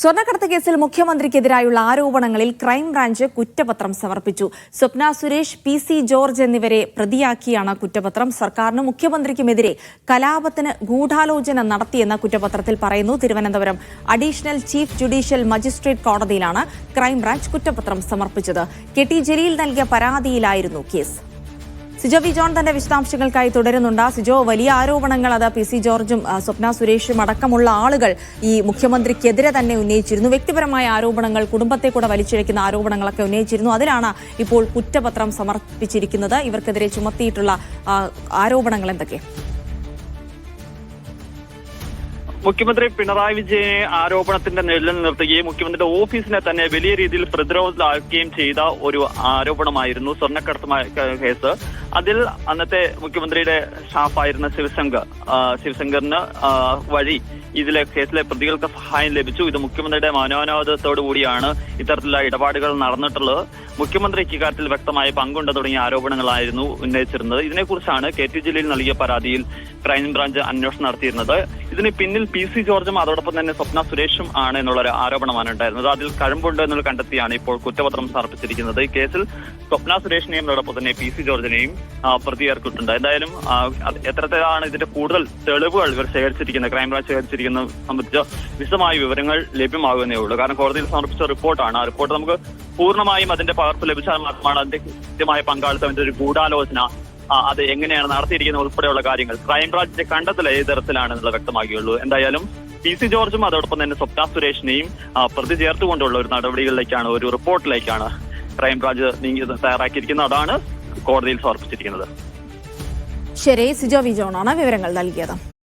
സ്വർണക്കടത്ത് കേസിൽ മുഖ്യമന്ത്രിക്കെതിരായുള്ള ആരോപണങ്ങളിൽ ക്രൈംബ്രാഞ്ച് കുറ്റപത്രം സമർപ്പിച്ചു. Swapna Suresh P C George എന്നിവരെ പ്രതിയാക്കിയാണ് കുറ്റപത്രം. സർക്കാരിന് മുഖ്യമന്ത്രിക്കുമെതിരെ കലാപത്തിന് ഗൂഢാലോചന നടത്തിയെന്ന കുറ്റപത്രത്തിൽ പറയുന്നു Thiruvananthapuram. Additional chief judicial magistrate കോടതിയിലാണ് ക്രൈംബ്രാഞ്ച് കുറ്റപത്രം സമർപ്പിച്ചത്. കെ ടി ജലീൽ നൽകിയ പരാതിയിലായിരുന്നു കേസ്. സിജോ വി ജോൺ തന്റെ വിശദാംശങ്ങൾക്കായി തുടരുന്നുണ്ട്. സിജോ വലിയ ആരോപണങ്ങൾ അത് പി സി ജോർജും സ്വപ്ന സുരേഷും അടക്കമുള്ള ആളുകൾ ഈ മുഖ്യമന്ത്രിക്കെതിരെ തന്നെ ഉന്നയിച്ചിരുന്നു. വ്യക്തിപരമായ ആരോപണങ്ങൾ കുടുംബത്തെ കൂടെ വലിച്ചിഴക്കുന്ന ആരോപണങ്ങളൊക്കെ ഉന്നയിച്ചിരുന്നു. അതിലാണ് ഇപ്പോൾ കുറ്റപത്രം സമർപ്പിച്ചിരിക്കുന്നത്. ഇവർക്കെതിരെ ചുമത്തിയിട്ടുള്ള ആരോപണങ്ങൾ എന്തൊക്കെ? മുഖ്യമന്ത്രി പിണറായി വിജയനെ ആരോപണത്തിന്റെ നിഴലിൽ നിർത്തുകയും മുഖ്യമന്ത്രിയുടെ ഓഫീസിനെ തന്നെ വലിയ രീതിയിൽ പ്രതിരോധത്തിലാക്കുകയും ചെയ്ത ഒരു ആരോപണമായിരുന്നു സ്വർണക്കടത്തുമായ കേസ്. അതിൽ അന്നത്തെ മുഖ്യമന്ത്രിയുടെ സ്റ്റാഫായിരുന്ന ശിവശങ്കർ ശിവശങ്കറിന് വഴി ഇതിലെ കേസിലെ പ്രതികൾക്ക് സഹായം ലഭിച്ചു. ഇത് മുഖ്യമന്ത്രിയുടെ മനോനാഥത്തോടു കൂടിയാണ് ഇത്തരത്തിലുള്ള ഇടപാടുകൾ നടന്നിട്ടുള്ളത്. മുഖ്യമന്ത്രിക്ക് ഇക്കാര്യത്തിൽ വ്യക്തമായ പങ്കുണ്ട് തുടങ്ങിയ ആരോപണങ്ങളായിരുന്നു ഉന്നയിച്ചിരുന്നത്. ഇതിനെക്കുറിച്ചാണ് കെ ടി ജലീൽ നൽകിയ പരാതിയിൽ ക്രൈംബ്രാഞ്ച് അന്വേഷണം നടത്തിയിരുന്നത്. ഇതിന് പിന്നിൽ പി സി ജോർജും അതോടൊപ്പം തന്നെ സ്വപ്ന സുരേഷും ആണ് എന്നുള്ള ഒരു ആരോപണമാണ് ഉണ്ടായിരുന്നത്. അതിൽ കഴമ്പുണ്ട് എന്നുള്ള കണ്ടെത്തിയാണ് ഇപ്പോൾ കുറ്റപത്രം സമർപ്പിച്ചിരിക്കുന്നത്. ഈ കേസിൽ സ്വപ്ന സുരേഷിനെയും അതോടൊപ്പം തന്നെ പി സി ജോർജിനെയും പ്രതി ഏർക്കിട്ടുണ്ട് എന്തായാലും എത്രത്തിലാണ് ഇതിന്റെ കൂടുതൽ തെളിവുകൾ ഇവർ ശേഖരിച്ചിരിക്കുന്നത് ക്രൈംബ്രാഞ്ച് ശേഖരിച്ചിരിക്കുന്ന സംബന്ധിച്ച വിശദമായ വിവരങ്ങൾ ലഭ്യമാകുന്നേ ഉള്ളൂ. കാരണം കോടതിയിൽ സമർപ്പിച്ച റിപ്പോർട്ടാണ്. ആ റിപ്പോർട്ട് നമുക്ക് പൂർണമായും അതിന്റെ പകർപ്പ് ലഭിച്ചാൽ മാത്രമാണ് അതിന്റെ കൃത്യമായ പങ്കാളിത്തം അതിന്റെ ഒരു ഗൂഢാലോചന അത് എങ്ങനെയാണ് നടത്തിയിരിക്കുന്നത് ഉൾപ്പെടെയുള്ള കാര്യങ്ങൾ ക്രൈംബ്രാഞ്ചിന്റെ കണ്ടെത്തൽ ഏത് തരത്തിലാണെന്നുള്ളത് വ്യക്തമാക്കിയുള്ളൂ. എന്തായാലും പി സി ജോർജും അതോടൊപ്പം തന്നെ സ്വപ്ന സുരേഷിനെയും പ്രതി ചേർത്തുകൊണ്ടുള്ള ഒരു നടപടികളിലേക്കാണ് ഒരു റിപ്പോർട്ടിലേക്കാണ് ക്രൈംബ്രാഞ്ച് നീങ്ങി തയ്യാറാക്കിയിരിക്കുന്നത്. അതാണ് കോടതിയിൽ സമർപ്പിച്ചിരിക്കുന്നത്. ശരി സിജോ വി ജോണാണ് വിവരങ്ങൾ നൽകിയത്.